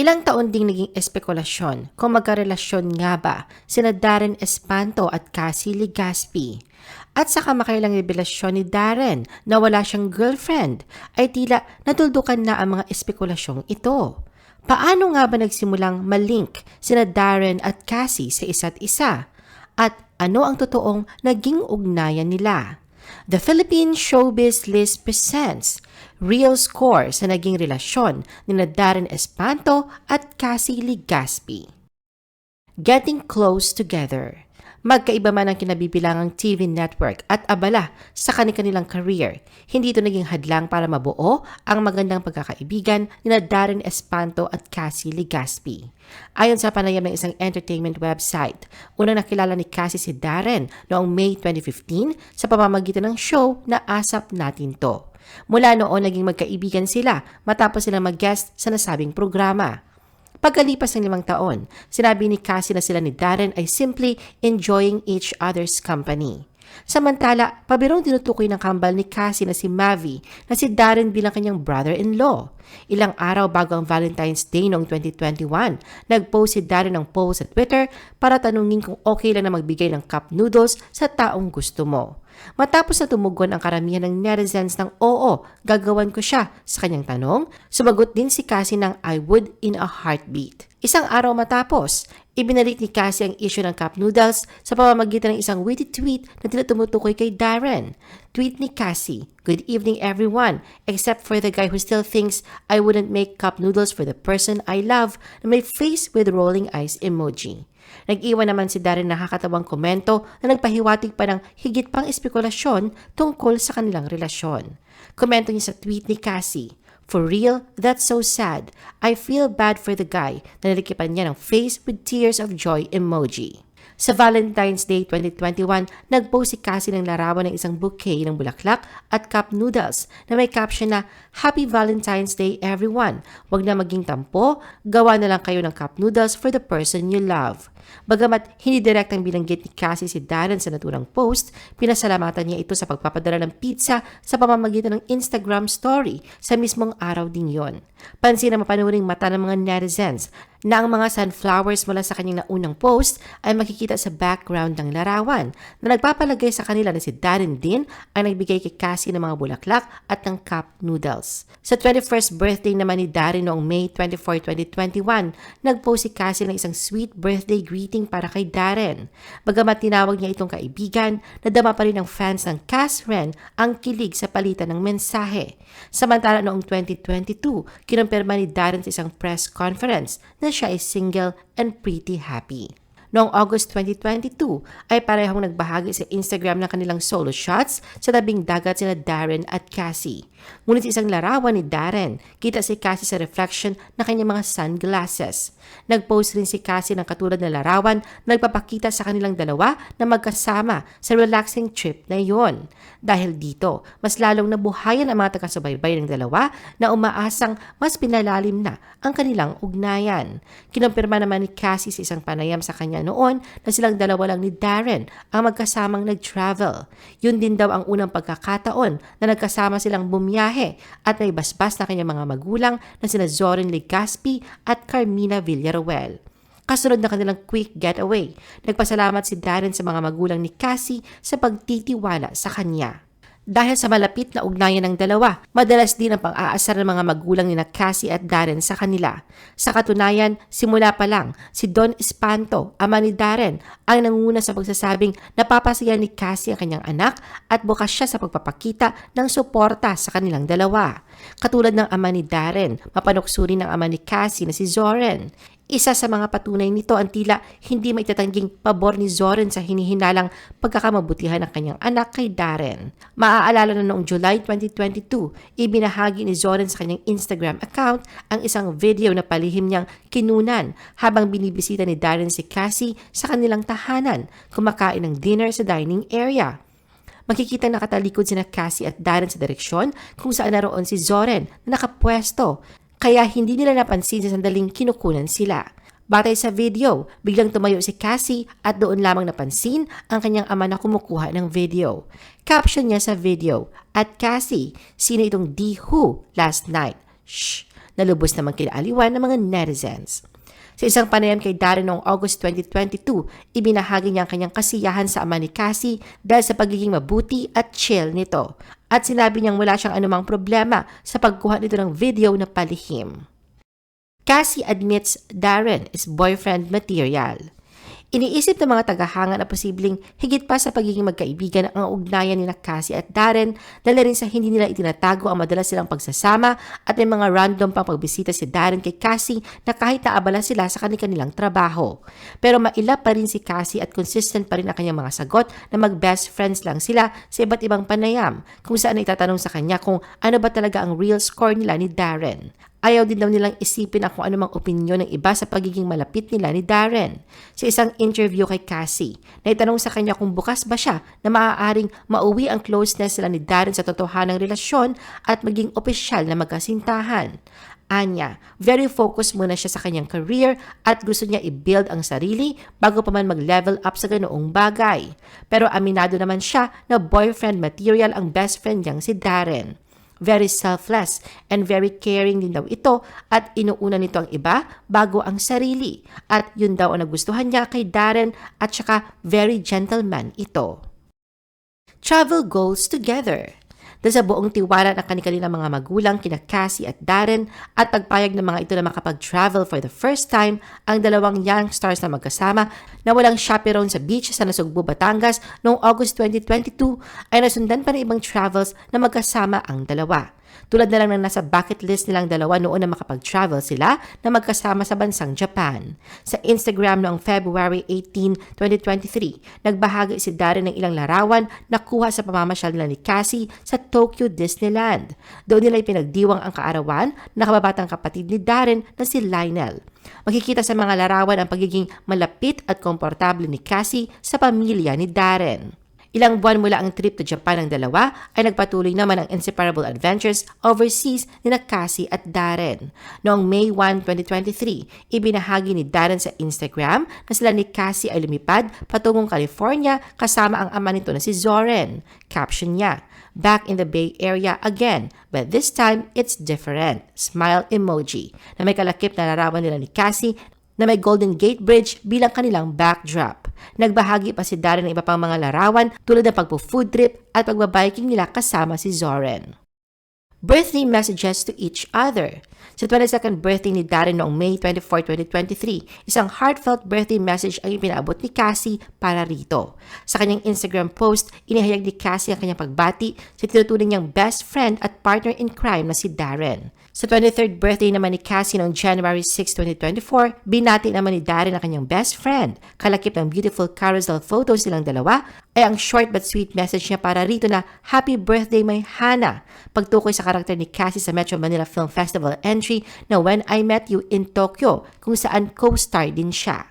Ilang taon ding naging espekulasyon kung magkarelasyon nga ba sina Darren Espanto at Cassie Legaspi. At sa kamakailang revelasyon ni Darren na wala siyang girlfriend ay tila natuldukan na ang mga espekulasyong ito. Paano nga ba nagsimulang malink sina Darren at Cassie sa isa't isa? At ano ang totoong naging ugnayan nila? The Philippine Showbiz List presents Real Score sa naging relasyon ni Darren Espanto at Cassie Legaspi. Getting Close Together Magkaiba man ang kinabibilangang TV network at abala sa kanilang career, hindi ito naging hadlang para mabuo ang magandang pagkakaibigan ni Darren Espanto at Cassie Legaspi. Ayon sa panayam ng isang entertainment website, unang nakilala ni Cassie si Darren noong May 2015 sa pamamagitan ng show na Asap Natin To. Mula noon naging magkaibigan sila matapos silang mag-guest sa nasabing programa. Pagkalipas ng limang taon, sinabi ni Cassie na sila ni Darren ay simply enjoying each other's company. Samantala, pabirong tinutukoy ng kambal ni Cassie na si Mavi na si Darren bilang kanyang brother-in-law. Ilang araw bago ang Valentine's Day noong 2021, nag-post si Darren ng post sa Twitter para tanungin kung okay lang na magbigay ng cup noodles sa taong gusto mo. Matapos na tumugon ang karamihan ng netizens ng oo, gagawan ko siya sa kanyang tanong, sumagot din si Cassie ng I would in a heartbeat. Isang araw matapos, ibinalik ni Cassie ang issue ng cup noodles sa pamamagitan ng isang witty tweet na tinatumutukoy kay Darren. Tweet ni Cassie, Good evening everyone, except for the guy who still thinks I wouldn't make cup noodles for the person I love na may face with rolling eyes emoji. Nag-iwan naman si Darren nakakatawang komento na nagpahiwatig pa ng higit pang espekulasyon tungkol sa kanilang relasyon. Komento niya sa tweet ni Cassie, For real, that's so sad. I feel bad for the guy na nalikipan niya ng face with tears of joy emoji. Sa Valentine's Day 2021, nagpost si Cassie ng larawan ng isang bouquet ng bulaklak at cup noodles na may caption na Happy Valentine's Day everyone! Huwag na maging tampo, gawa na lang kayo ng cup noodles for the person you love. Bagamat hindi direktang bilanggit ni Cassie si Darren sa naturang post, pinasalamatan niya ito sa pagpapadala ng pizza sa pamamagitan ng Instagram story sa mismong araw din yon. Pansin na mapanuring mata ng mga netizens na ang mga sunflowers mula sa kanyang naunang post ay makikita sa background ng larawan na nagpapalagay sa kanila na si Darren din ay nagbigay kay Cassie ng mga bulaklak at ng cup noodles. Sa 21st birthday naman ni Darren noong May 24, 2021, nagpost si Cassie ng isang sweet birthday greeting para kay Darren. Bagamat tinawag niya itong kaibigan, nadama pa rin ng fans ng Cass Ren ang kilig sa palitan ng mensahe. Samantala noong 2022, kinumpirma ni Darren sa isang press conference na siya ay single and pretty happy. Noong August 2022 ay parehong nagbahagi sa Instagram ng kanilang solo shots sa tabing dagat sina Darren at Cassie. Ngunit sa isang larawan ni Darren, kita si Cassie sa reflection ng kanyang mga sunglasses. Nag-post rin si Cassie ng katulad na larawan na nagpapakita sa kanilang dalawa na magkasama sa relaxing trip na iyon. Dahil dito, mas lalong nabuhayan ang mga taga-subaybay ng dalawa na umaasang mas pinalalim na ang kanilang ugnayan. Kinumpirma naman ni Cassie sa isang panayam sa kanya noon na silang dalawa lang ni Darren ang magkasamang nag-travel. Yun din daw ang unang pagkakataon na nagkasama silang bumiyahe at may basbas na kanyang mga magulang na sina Zorin Legaspi at Carmina Villaruel. Kasunod na kanilang quick getaway, nagpasalamat si Darren sa mga magulang ni Cassie sa pagtitiwala sa kanya. Dahil sa malapit na ugnayan ng dalawa, madalas din ang pang-aasar ng mga magulang ni na Cassie at Darren sa kanila. Sa katunayan, simula pa lang, si Don Espanto, ama ni Darren, ang nanguna sa pagsasabing napapasaya ni Cassie ang kanyang anak at bukas siya sa pagpapakita ng suporta sa kanilang dalawa. Katulad ng ama ni Darren, mapanuksuri ng ama ni Cassie na si Zoren. Isa sa mga patunay nito ang tila hindi maitatangging pabor ni Zoren sa hinihinalang pagkakamabutihan ng kanyang anak kay Darren. Maaalala na noong July 2022, ibinahagi ni Zoren sa kanyang Instagram account ang isang video na palihim niyang kinunan habang binibisita ni Darren si Cassie sa kanilang tahanan, kumakain ng dinner sa dining area makikita nakatalikod sina Cassie at Darren sa direksyon kung saan naroon si Zoren na nakapwesto kaya hindi nila napansin sa sandaling kinukunan sila. Batay sa video, biglang tumayo si Cassie at doon lamang napansin ang kanyang ama na kumukuha ng video. Caption niya sa video, At Cassie, sino itong D Who last night? Shh! na lubos naman kinaaliwan ng mga netizens. Sa isang panayam kay Darren noong August 2022, ibinahagi niya ang kanyang kasiyahan sa ama ni Cassie dahil sa pagiging mabuti at chill nito. At sinabi niyang wala siyang anumang problema sa pagkuha nito ng video na palihim. Cassie admits Darren is boyfriend material. Iniisip ng mga tagahanga na posibleng higit pa sa pagiging magkaibigan ang ugnayan ni Cassie at Darren dahil rin sa hindi nila itinatago ang madalas silang pagsasama at may mga random pang pagbisita si Darren kay Cassie na kahit naabala sila sa kanilang trabaho. Pero mailap pa rin si Cassie at consistent pa rin ang kanyang mga sagot na mag-best friends lang sila sa iba't ibang panayam kung saan ay tatanong sa kanya kung ano ba talaga ang real score nila ni Darren. Ayaw din daw nilang isipin ang kung anumang opinyon ng iba sa pagiging malapit nila ni Darren. Sa isang interview kay Cassie, naitanong sa kanya kung bukas ba siya na maaaring mauwi ang closeness sila ni Darren sa totohanang relasyon at maging opisyal na magkasintahan. Anya, very focused muna siya sa kanyang career at gusto niya i-build ang sarili bago pa man mag-level up sa ganoong bagay. Pero aminado naman siya na boyfriend material ang best friend niyang si Darren. Very selfless and very caring din daw ito at inuuna nito ang iba bago ang sarili. At yun daw ang nagustuhan niya kay Darren at saka very gentleman ito. Travel goals together. Dahil sa buong tiwala ng kanilang mga magulang, kina Cassie at Darren, at pagpayag ng mga ito na makapag-travel for the first time, ang dalawang young stars na magkasama na walang chaperone sa beach sa Nasugbu, Batangas noong August 2022 ay nasundan pa ng ibang travels na magkasama ang dalawa. Tulad na lang ng nasa bucket list nilang dalawa noon na makapag-travel sila na magkasama sa bansang Japan. Sa Instagram noong February 18, 2023, nagbahagi si Darren ng ilang larawan na kuha sa pamamasyal nila ni Cassie sa Tokyo Disneyland. Doon nila ipinagdiwang ang kaarawan na kababatang kapatid ni Darren na si Lionel. Makikita sa mga larawan ang pagiging malapit at komportable ni Cassie sa pamilya ni Darren. Ilang buwan mula ang trip to Japan ng dalawa ay nagpatuloy naman ang inseparable adventures overseas ni na Cassie at Darren. Noong May 1, 2023, ibinahagi ni Darren sa Instagram na sila ni Cassie ay lumipad patungong California kasama ang ama nito na si Zoren. Caption niya, Back in the Bay Area again, but this time it's different. Smile emoji na may kalakip na larawan nila ni Cassie na may Golden Gate Bridge bilang kanilang backdrop. Nagbahagi pa si Darren ng iba pang mga larawan tulad ng pagpo-food trip at pagbabiking nila kasama si Zoren. Birthday messages to each other. Sa 22nd birthday ni Darren noong May 24, 2023, isang heartfelt birthday message ang ipinaabot ni Cassie para rito. Sa kanyang Instagram post, inihayag ni Cassie ang kanyang pagbati sa tinuturing niyang best friend at partner in crime na si Darren. Sa 23rd birthday naman ni Cassie noong January 6, 2024, binati naman ni Darren ang kanyang best friend. Kalakip ng beautiful carousel photos nilang dalawa ay ang short but sweet message niya para rito na Happy Birthday, my Hana! Pagtukoy sa karakter ni Cassie sa Metro Manila Film Festival entry na When I Met You in Tokyo kung saan co-star din siya.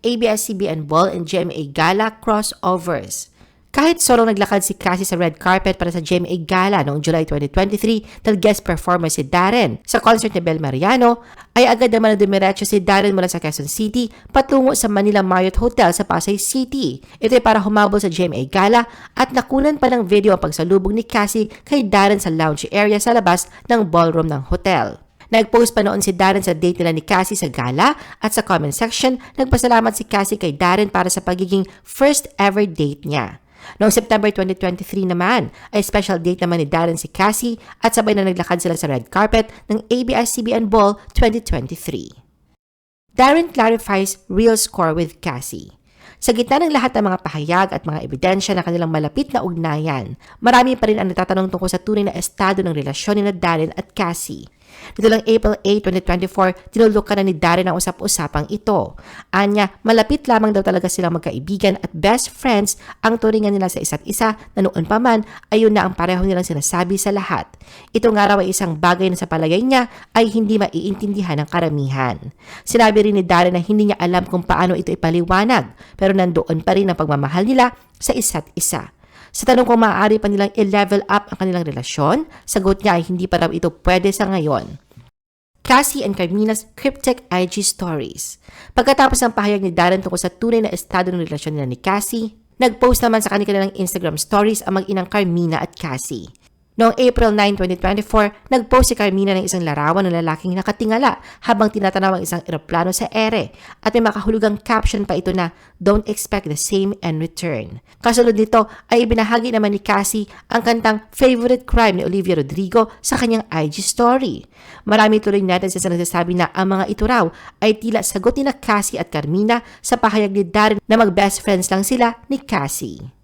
ABS-CBN Ball and GMA Gala crossovers. Kahit solo naglakad si Cassie sa red carpet para sa GMA Gala noong July 2023 dahil guest performer si Darren sa concert ni Bel Mariano, ay agad naman na dumiretso si Darren mula sa Quezon City patungo sa Manila Marriott Hotel sa Pasay City. Ito ay para humabol sa GMA Gala at nakunan pa ng video ang pagsalubong ni Cassie kay Darren sa lounge area sa labas ng ballroom ng hotel. Nag-post pa noon si Darren sa date nila ni Cassie sa gala at sa comment section, nagpasalamat si Cassie kay Darren para sa pagiging first ever date niya. Noong September 2023 naman, ay special date naman ni Darren si Cassie at sabay na naglakad sila sa red carpet ng ABS-CBN Ball 2023. Darren clarifies real score with Cassie. Sa gitna ng lahat ng mga pahayag at mga ebidensya na kanilang malapit na ugnayan, marami pa rin ang natatanong tungkol sa tunay na estado ng relasyon ni Darren at Cassie. Dito lang April 8, 2024, tinulukan na ni Darren ang usap-usapang ito. Anya, malapit lamang daw talaga silang magkaibigan at best friends ang turingan nila sa isa't isa na noon pa man ayun na ang pareho nilang sinasabi sa lahat. Ito nga raw ay isang bagay na sa palagay niya ay hindi maiintindihan ng karamihan. Sinabi rin ni Darren na hindi niya alam kung paano ito ipaliwanag pero nandoon pa rin ang pagmamahal nila sa isa't isa. Sa tanong kung maaari pa nilang i-level up ang kanilang relasyon, sagot niya ay hindi pa raw ito pwede sa ngayon. Cassie and Carmina's cryptic IG stories. Pagkatapos ng pahayag ni Darren tungkol sa tunay na estado ng relasyon nila ni Cassie, nag-post naman sa kanilang Instagram stories ang mag-inang Carmina at Cassie. Noong April 9, 2024, nag-post si Carmina ng isang larawan ng lalaking nakatingala habang tinatanaw ang isang eroplano sa ere at may makahulugang caption pa ito na Don't expect the same in return. Kasunod nito ay ibinahagi naman ni Cassie ang kantang Favorite Crime ni Olivia Rodrigo sa kanyang IG story. Marami tuloy natin sa nagsasabi na ang mga ito raw ay tila sagot ni na Cassie at Carmina sa pahayag ni Darren na mag-best friends lang sila ni Cassie.